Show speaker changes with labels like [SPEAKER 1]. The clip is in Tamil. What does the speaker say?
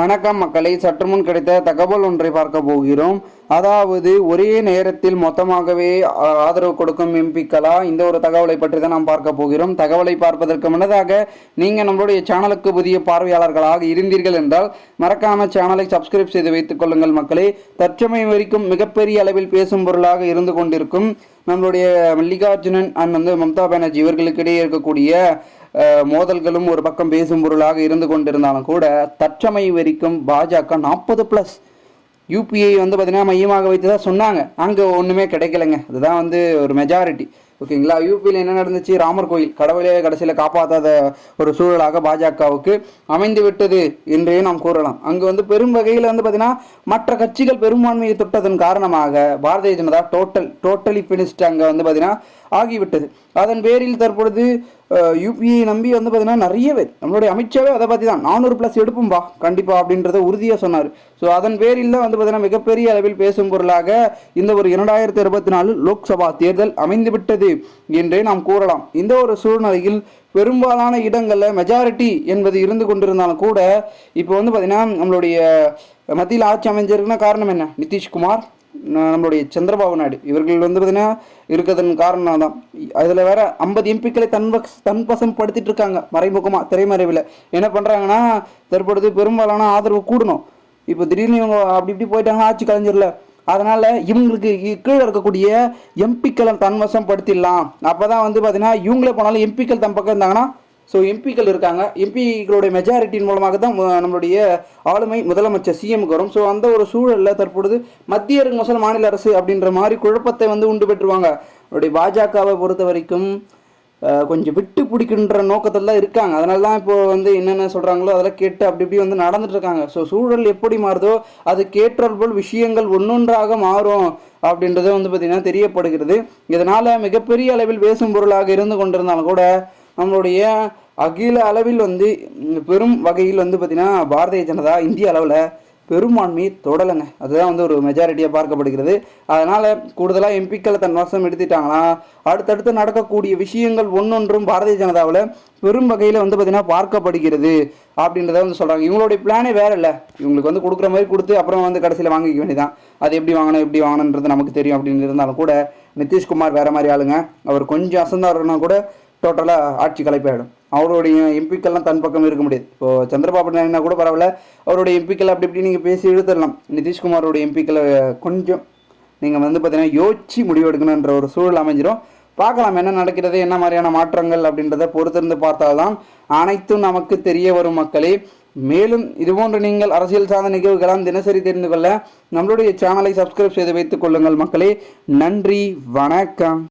[SPEAKER 1] வணக்கம் மக்களை சற்று முன் கிடைத்த தகவல் ஒன்றை பார்க்க போகிறோம். அதாவது ஒரே நேரத்தில் மொத்தமாகவே ஆதரவு கொடுக்கும் எம்பிக்களா இந்த ஒரு தகவலை பற்றி தான் நாம் பார்க்க போகிறோம். தகவலை பார்ப்பதற்கு முன்னதாக நீங்கள் நம்மளுடைய சேனலுக்கு புதிய பார்வையாளர்களாக இருந்தீர்கள் என்றால் மறக்காம சேனலை சப்ஸ்கிரைப் செய்து வைத்துக் கொள்ளுங்கள் மக்களே. தற்சமயம் வரைக்கும் மிகப்பெரிய அளவில் பேசும் பொருளாக இருந்து கொண்டிருக்கும் நம்மளுடைய மல்லிகார்ஜுனன் அண்ட் வந்து மம்தா பானர்ஜி இவர்களுக்கிடையே இருக்கக்கூடிய மோதல்களும் ஒரு பக்கம் பேசும் பொருளாக இருந்து கொண்டிருந்தாலும் கூட தற்சமயம் வரைக்கும் பாஜக நாற்பது ப்ளஸ் யூபிஐ வந்து பார்த்தீங்கன்னா மையமாக வைத்து தான் சொன்னாங்க. அங்கே ஒன்றுமே கிடைக்கலங்க. அதுதான் வந்து ஒரு மெஜாரிட்டி ஓகேங்களா? யூபியில் என்ன நடந்துச்சு? ராமர் கோயில். கடவுளே கடைசியில் காப்பாற்றாத ஒரு சூழலாக பாஜகவுக்கு அமைந்து விட்டது என்றே நாம் கூறலாம். அங்கு வந்து பெரும் வகையில் வந்து பார்த்தீங்கன்னா மற்ற கட்சிகள் பெரும்பான்மையை தொட்டதன் காரணமாக Bharatiya Janata total totally finished அங்கே வந்து பார்த்தீங்கன்னா ஆகிவிட்டது. அதன் பேரில் தற்பொழுது யூபிஐ நம்பி வந்து பார்த்தீங்கன்னா நிறைய பேர். நம்மளுடைய அமித்ஷாவே அதை பற்றி தான். நானூறு ப்ளஸ் எடுப்போம்பா கண்டிப்பாக அப்படின்றத உறுதியாக சொன்னார். ஸோ அதன் பேரில் தான் வந்து பார்த்தீங்கன்னா மிகப்பெரிய அளவில் பேசும் பொருளாக இந்த ஒரு இரண்டாயிரத்தி இருபத்தி நாலு லோக்சபா தேர்தல் அமைந்துவிட்டது என்றே நாம் கூறலாம். இந்த ஒரு சூழ்நிலையில் பெரும்பாலான இடங்களில் மெஜாரிட்டி என்பது இருந்து கொண்டிருந்தாலும் கூட இப்போ வந்து பார்த்தீங்கன்னா நம்மளுடைய மத்தியில் ஆட்சி அமைஞ்சிருக்குன்னா காரணம் என்ன? நிதிஷ்குமார் நம்மளுடைய சந்திரபாபு நாயுடு. இவர்கள் வந்து பார்த்தீங்கன்னா இருக்கிறதன் காரணம் தான் அதில் வேற ஐம்பது எம்பிக்களை தன்வஸ் தன்வசம் படுத்திட்டு இருக்காங்க மறைமுகமாக திரைமறைவில். என்ன பண்ணுறாங்கன்னா தற்பொழுது பெரும்பாலான ஆதரவு கூடணும். இப்போ திடீர்னு இவங்க அப்படி இப்படி போயிட்டாங்கன்னா ஆட்சி கலைஞர்ல அதனால இவங்களுக்கு கீழே இருக்கக்கூடிய எம்பிக்களை தன்வசம் படுத்திடலாம். அப்போ தான் வந்து பார்த்தீங்கன்னா இவங்களே போனாலும் எம்பிக்கள் தன் பக்கம் இருந்தாங்கன்னா ஸோ எம்பிக்கள் இருக்காங்க. எம்பிக்களுடைய மெஜாரிட்டியின் மூலமாக தான் நம்மளுடைய ஆளுமை முதலமைச்சர் சிஎம்க்கு வரும். ஸோ அந்த ஒரு சூழலில் தற்பொழுது மத்திய அரசு முதல் மாநில அரசு அப்படின்ற மாதிரி குழப்பத்தை வந்து உண்டு பெற்றுவாங்க அவருடைய பாஜகவை பொறுத்த வரைக்கும் கொஞ்சம் விட்டு பிடிக்கின்ற நோக்கத்தில் தான் இருக்காங்க. அதனால தான் இப்போ வந்து என்னென்ன சொல்கிறாங்களோ அதெல்லாம் கேட்டு அப்படி இப்படி வந்து நடந்துட்டு இருக்காங்க. ஸோ சூழல் எப்படி மாறுதோ அது கேட்டால் போல் விஷயங்கள் ஒன்னொன்றாக மாறும் அப்படின்றது வந்து பார்த்திங்கன்னா தெரியப்படுகிறது. இதனால் மிகப்பெரிய அளவில் பேசும் பொருளாக இருந்து கொண்டிருந்தாலும் கூட நம்மளுடைய அகில அளவில் வந்து பெரும் வகையில் வந்து பார்த்திங்கன்னா பாரதிய ஜனதா இந்திய அளவில் பெரும்பான்மை தொடலைங்க. அதுதான் வந்து ஒரு மெஜாரிட்டியாக பார்க்கப்படுகிறது. அதனால் கூடுதலாக எம்பிக்களை தன் வசம் எடுத்துட்டாங்கன்னா அடுத்தடுத்து நடக்கக்கூடிய விஷயங்கள் ஒன்றொன்றும் பாரதிய ஜனதாவில் பெரும் வகையில் வந்து பார்த்திங்கன்னா பார்க்கப்படுகிறது அப்படின்றத வந்து சொல்கிறாங்க இவங்களுடைய பிளானே வேற இல்லை. இவங்களுக்கு வந்து கொடுக்குற மாதிரி கொடுத்து அப்புறம் வந்து கடைசியில் வாங்கிக்க வேண்டியதான் அது எப்படி வாங்கணும் எப்படி வாங்கணுன்றது நமக்கு தெரியும். அப்படின்னு இருந்தாலும் கூட நிதிஷ்குமார் வேற மாதிரி ஆளுங்க. அவர் கொஞ்சம் அசந்தாருன்னா கூட டோட்டலாக ஆட்சி கலைப்பாயிடும். அவருடைய எம்பிக்கள்லாம் தன் பக்கம் இருக்க முடியாது. இப்போது சந்திரபாபு நாயுடுனா கூட பரவாயில்ல. அவருடைய எம்பிக்கள் அப்படி இப்படி நீங்கள் பேசி இழுத்துடலாம். நிதிஷ்குமாரோடைய எம்பிக்களை கொஞ்சம் நீங்கள் வந்து பார்த்தீங்கன்னா யோசிச்சு முடிவெடுக்கணுன்ற ஒரு சூழல் அமைஞ்சிடும் பார்க்கலாம் என்ன நடக்கிறது என்ன மாதிரியான மாற்றங்கள் அப்படின்றத பொறுத்திருந்து பார்த்தால்தான் அனைத்தும் நமக்கு தெரிய வரும் மக்களே. மேலும் இதுபோன்று நீங்கள் அரசியல் சார்ந்த நிகழ்வுகளாம் தினசரி தெரிந்து கொள்ள நம்மளுடைய சேனலை சப்ஸ்கிரைப் செய்து வைத்துக் கொள்ளுங்கள் மக்களே. நன்றி வணக்கம்.